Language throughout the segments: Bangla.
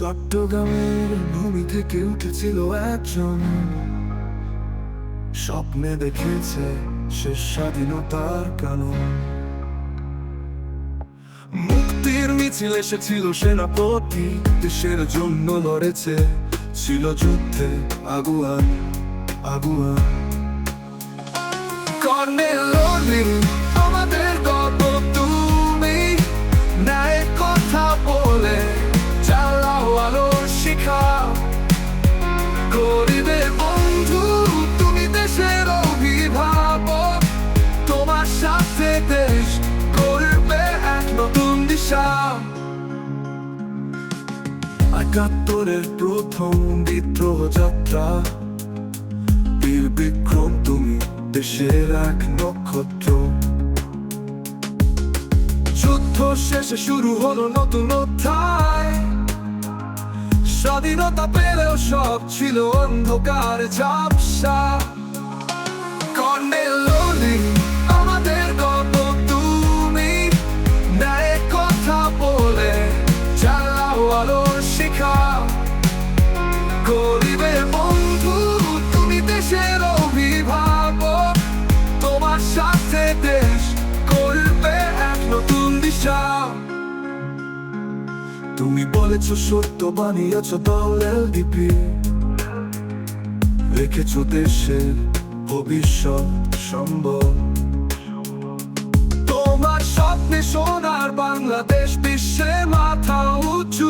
চট্টগ্রামের ভূমি থেকে উঠেছিল একজন। স্বপ্নে দেখেছে সে স্বাধীনতার কানুন। মুক্তির মিছিল এসেছিল সেনাপতি। দেশের জন্য লড়েছে, ছিল যুদ্ধে আগুয়ান আগুয়ান। কর্নেল একাত্তরের প্রথম বিদ্রোহ যাত্রা। বীর বিক্রম, তুমি দেশের এক নক্ষত্র। যুদ্ধ শেষে শুরু হলো নতুন অধ্যায়। স্বাধীনতা পেলেও সব ছিল অন্ধকার ঝাপসা। তুমি বলেছ সত্য, বানিয়েছ দল এলডিপি। রেখেছ দেশের ভবিষ্যৎ সম্ভব তোমার স্বপ্নে সোনার বাংলাদেশ বিশ্বে মাথা উঁচু।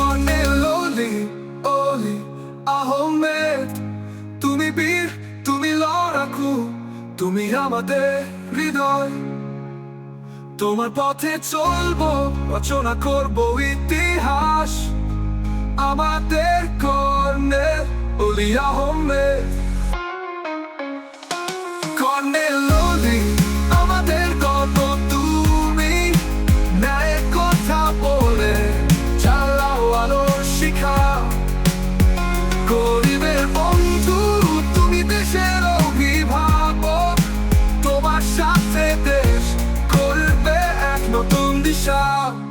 তুমি আমাদের হৃদয়। তোমার পথে চলবো, রচনা করব ইতিহাস। আমাদের কর্ণে অলিয়া হোমে কর্ণে অলি। shout